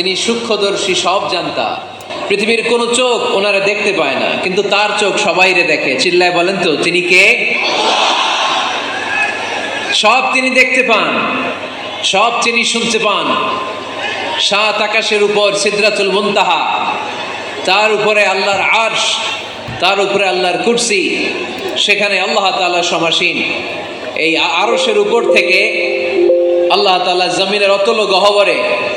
তিনি সূক্ষ্মদর্শী, সব জানতা। পৃথিবীর কোনো চোখ ওনারা দেখতে পায় না, কিন্তু তার চোখ সবাইরে দেখে। চিল্লায় বলেন তো, তিনি কে? সব তিনি দেখতে পান, সব তিনি শুনতে পান। সাত আকাশের উপর সিদ্রাতুল মুনতাহা, তার উপরে আল্লাহর আরশ, তার উপরে আল্লাহর কুরসি, সেখানে আল্লাহ তাআলা সমাসীন। এই আরশের উপর থেকে আল্লাহ তাআলা জমিনের অতল গহবরে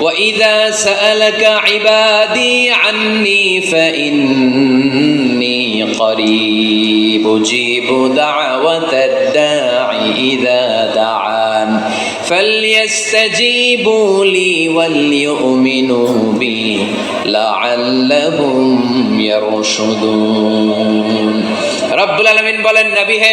وَإِذَا سَأَلَكَ عِبَادِي عَنِّي فَإِنِّي قَرِيبٌ أُجِيبُ دَعْوَةَ الدَّاعِ إِذَا دَعَانِ فَلْيَسْتَجِيبُوا لِي وَلْيُؤْمِنُوا بِي لَعَلَّهُمْ يَرْشُدُونَ রব্বুল আলামিন বলেন নবী হে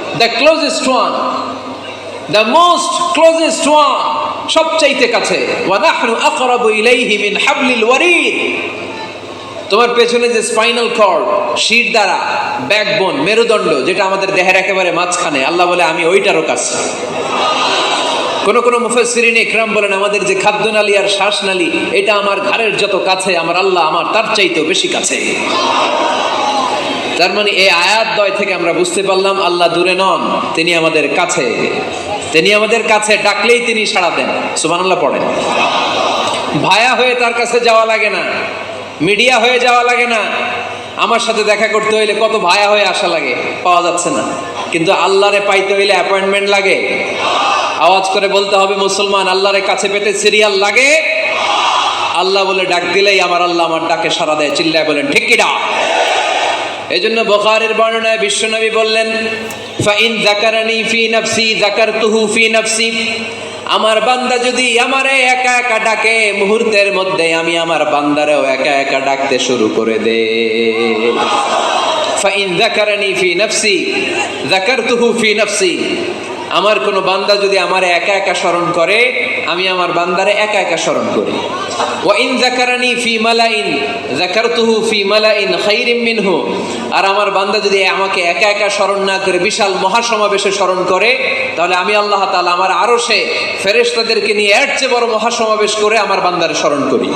The closest one the most closest one সবচাইতে কাছে। তোমার পেছনে যে স্পাইনাল কর্ড, শির দ্বারা, ব্যাকবোন, মেরুদণ্ড, যেটা আমাদের দেহের একেবারে মাঝখানে, আল্লাহ বলে, আমি ওইটারও কাছে কোন কোন মুফাসসিরিন ইকরাম বলেন, আমাদের যে খাদ্যনালী আর শ্বাসনালী, এটা আমার ঘাড়ের যত কাছে, আমার আল্লাহ আমার তার চাইতেও বেশি কাছে। তার মানে এই আয়াত দয় থেকে আমরা বুঝতে পারলাম, আল্লাহ দূরে নন, তিনি আমাদের কাছে। তিনি আমাদের কাছে ডাকলেই তিনি সাড়া দেন। সুবহানাল্লাহ পড়েন। ভায়া হয়ে তার কাছে যাওয়া লাগে না। মিডিয়া হয়ে যাওয়া লাগে না। আমার সাথে দেখা করতে হইলে কত ভায়া হয়ে আসা লাগে, পাওয়া যাচ্ছে না। কিন্তু আল্লাহরে পাইতে হইলে অ্যাপয়েন্টমেন্ট লাগে। আওয়াজ করে বলতে হবে, মুসলমান, আল্লাহরে কাছে পেতে সিরিয়াল লাগে? আল্লাহ বলে, ডাক দিলেই আমার আল্লাহ আমার ডাকে সারা দেয়। চিল্লায় বলেন, ঠিক ডাক এই জন্য বখারের বর্ণনায় বিশ্বনবী বললেন, ফাইন জাকারানি ফি নাফসি জাকারতুহু ফি নাফসি। আমার বান্দা যদি আমারে একা একা ডাকে, মুহূর্তের মধ্যে আমি আমার বান্দারেও একা একা ডাকতে শুরু করে দে। ফাইন জাকারানি ফি নাফসি জাকারতুহু ফি নাফসি। আমার কোনো বান্দা যদি আমার একা একা স্মরণ করে, আমি আমার বান্দারে একা একা স্মরণ করি। ওয়াইন জাকারানি ফি মালাইন জাকারতুহু ফি মালাইন খাইরিম মিনহু। আর আমার বান্দা যদি আমাকে একা একা স্মরণ না করে বিশাল মহাসমাবেশে স্মরণ করে, তাহলে আমি আল্লাহ তাআলা আমার আরও সে ফেরেস্তাদেরকে নিয়ে এর চেয়ে বড় মহাসমাবেশ করে আমার বান্দারে স্মরণ করি।